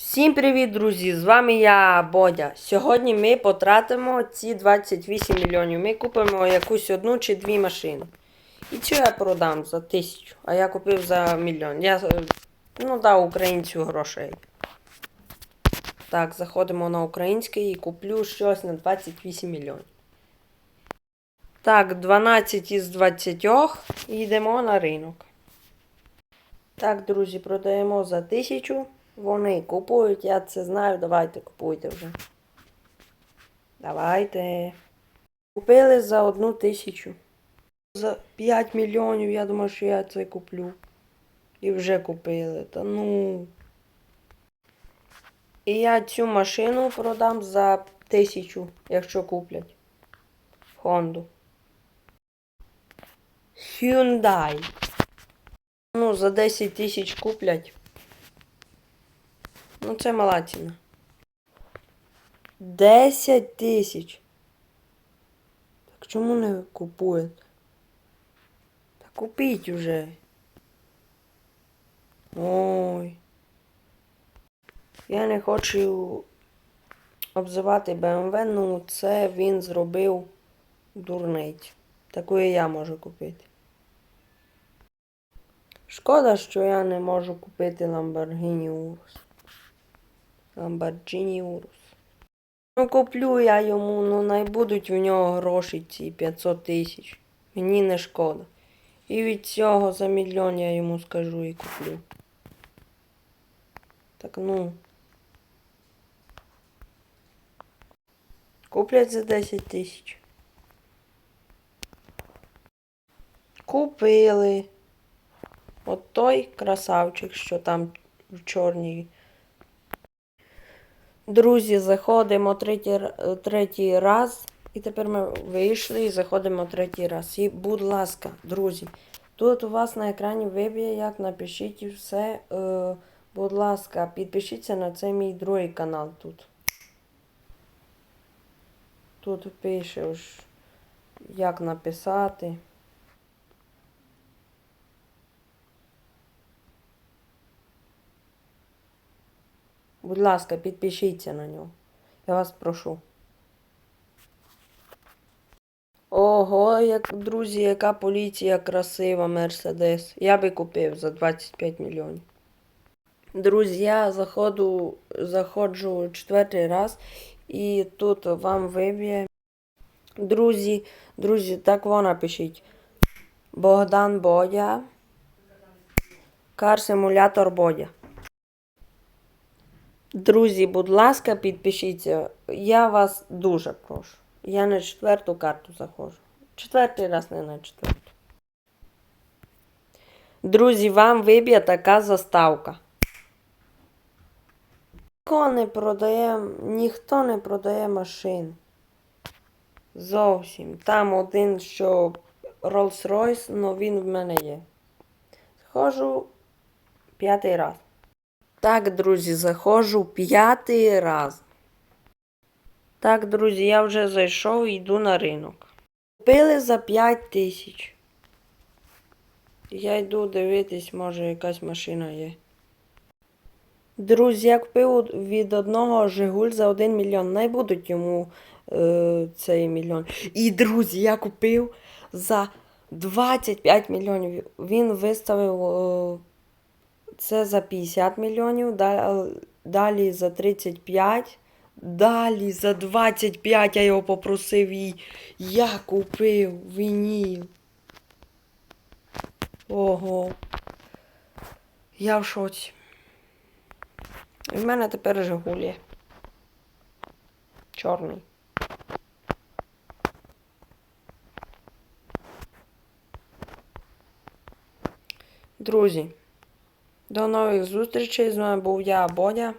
Всім привіт, друзі! З вами я, Бодя. Сьогодні ми потратимо ці 28 мільйонів. Ми купимо якусь одну чи дві машини. І цю я продам за тисячу, а я купив за мільйон. Я е, ну, дав українцю грошей. Так, заходимо на український і куплю щось на 28 мільйонів. Так, 12 із 20 і йдемо на ринок. Так, друзі, продаємо за тисячу. Вони купують, я це знаю. Давайте купуйте вже. Давайте. Купили за одну тисячу. За 5 мільйонів, я думаю, що я це куплю. І вже купили. Та ну. І я цю машину продам за тисячу, якщо куплять. Хонду. Hyundai. Ну, за 10 тисяч куплять. Ну, це мала ціна. 10 тисяч. Так чому не купуєте? Та купіть уже. Ой. Я не хочу обзивати BMW, ну це він зробив дурниць. Таку і я можу купити. Шкода, що я не можу купити Lamborghini Urus. Lamborghini Urus. Ну, куплю я йому, ну най будуть у нього гроші ці 500 тисяч. Мені не шкода. І від цього за мільйон я йому скажу і куплю. Так ну. Куплять за 10 тисяч. Купили. От той красавчик, що там в чорній. Друзі, заходимо третій, третій раз. І тепер ми вийшли і заходимо третій раз. І, будь ласка, друзі, тут у вас на екрані виб'є, як напишіть все. Е, будь ласка, підпишіться на цей мій другий канал тут. Тут пише, як написати. Будь ласка, підпишіться на нього. Я вас прошу. Ого, як, друзі, яка поліція красива, Мерседес. Я би купив за 25 мільйонів. Друзі, я заходу, заходжу четвертий раз і тут вам виб'є. Друзі, друзі, так вона пишіть. Богдан Бодя. Кар симулятор Бодя. Друзі, будь ласка, підпишіться. Я вас дуже прошу. Я на четверту карту заходжу. Четвертий раз не на четверту. Друзі, вам виб'є така заставка. Ніхто не продає, ніхто не продає машин. Зовсім. Там один, що Rolls-Royce, але він в мене є. Схожу п'ятий раз. Так, друзі, заходжу п'ятий раз. Так, друзі, я вже зайшов і йду на ринок. Купили за 5 тисяч. Я йду дивитись, може якась машина є. Друзі, я купив від одного Жигуль за 1 мільйон. Не будуть йому е, цей мільйон. І, друзі, я купив за 25 мільйонів. Він виставив е, це за 50 мільйонів, далі за 35, далі за 25 я його попросив і я купив вініл. Ого. Я в шоці. В мене тепер Жигулі. Чорний. Друзі. До нових зустрічей. З вами був я, Бодя.